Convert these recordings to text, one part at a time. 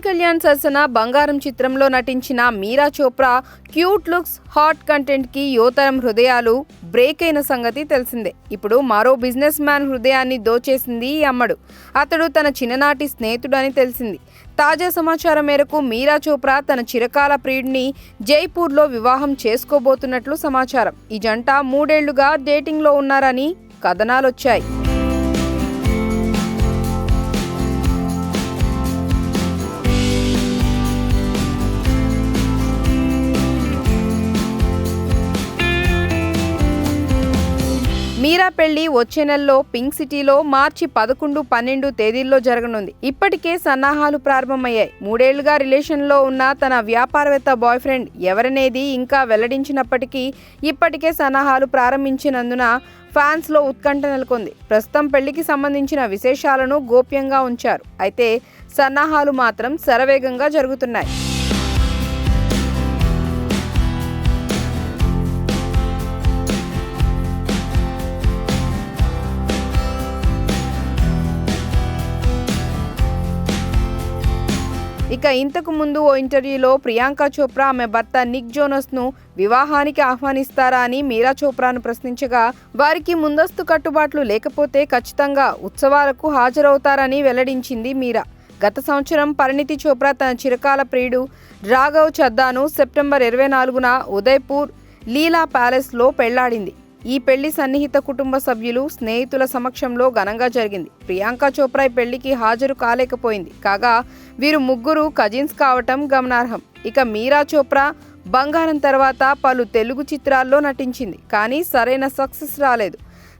పవన్ కళ్యాణ్ సరసన బంగారం చిత్రంలో నటించిన Meera Chopra cute looks hot కంటెంట్కి యువతరం హృదయాలు బ్రేక్ అయిన సంగతి తెలిసిందే. ఇప్పుడు మరో బిజినెస్ మ్యాన్ హృదయాన్ని దోచేసింది ఈ అమ్మడు. అతడు తన చిన్ననాటి స్నేహితుడని తెలిసింది. తాజా సమాచారం మేరకు మీరా చోప్రా తన చిరకాల ప్రియుడిని జైపూర్లో వివాహం చేసుకోబోతున్నట్లు సమాచారం. ఈ జంట మూడేళ్ళుగా డేటింగ్లో ఉన్నారని కథనాలొచ్చాయి. మీరా పెళ్ళి వచ్చే నెలలో పింక్ సిటీలో మార్చి పదకొండు పన్నెండు తేదీల్లో జరగనుంది. ఇప్పటికే సన్నాహాలు ప్రారంభమయ్యాయి. మూడేళ్ళుగా రిలేషన్లో ఉన్న తన వ్యాపారవేత్త బాయ్ ఫ్రెండ్ ఎవరనేది ఇంకా వెల్లడించినప్పటికీ ఇప్పటికే సన్నాహాలు ప్రారంభించినందున ఫ్యాన్స్లో ఉత్కంఠ నెలకొంది. ప్రస్తుతం పెళ్ళికి సంబంధించిన విశేషాలను గోప్యంగా ఉంచారు. అయితే సన్నాహాలు మాత్రం శరవేగంగా జరుగుతున్నాయి. ఇక ఇంతకు ముందు ఓ ఇంటర్వ్యూలో ప్రియాంక చోప్రా ఆమె భర్త నిక్ జోనస్ను వివాహానికి ఆహ్వానిస్తారా అని మీరా చోప్రాను ప్రశ్నించగా వారికి ముందస్తు కట్టుబాట్లు లేకపోతే ఖచ్చితంగా ఉత్సవాలకు హాజరవుతారని వెల్లడించింది మీరా. గత సంవత్సరం పరిణితి చోప్రా తన చిరకాల ప్రియుడు రాఘవ్ చద్దాను సెప్టెంబర్ ఇరవై నాలుగున ఉదయ్పూర్ లీలా ప్యాలెస్లో పెళ్ళాడింది. ఈ పెళ్ళి సన్నిహిత కుటుంబ సభ్యులు స్నేహితుల సమక్షంలో ఘనంగా జరిగింది. ప్రియాంక చోప్రా ఈ పెళ్ళికి హాజరు కాలేకపోయింది. కాగా వీరు ముగ్గురు కజిన్స్ కావటం గమనార్హం. ఇక మీరా చోప్రా బంగారం తర్వాత పలు తెలుగు చిత్రాల్లో నటించింది. కానీ సరైన సక్సెస్ రాలేదు.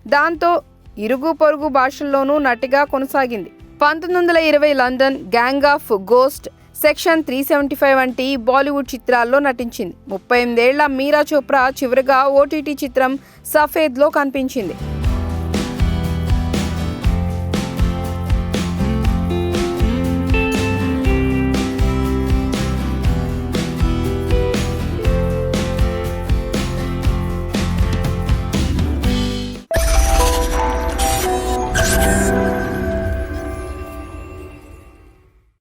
దాంతో ఇరుగు పొరుగు భాషల్లోనూ నటిగా కొనసాగింది. పంతొమ్మిది వందల ఇరవై London gang of ghost section three seventy five వంటి బాలీవుడ్ చిత్రాల్లో నటించింది. ముప్పై ఎనిమిదేళ్ళ మీరా చోప్రా చివరిగా ఓటీటీ చిత్రం సఫేద్లో కనిపించింది.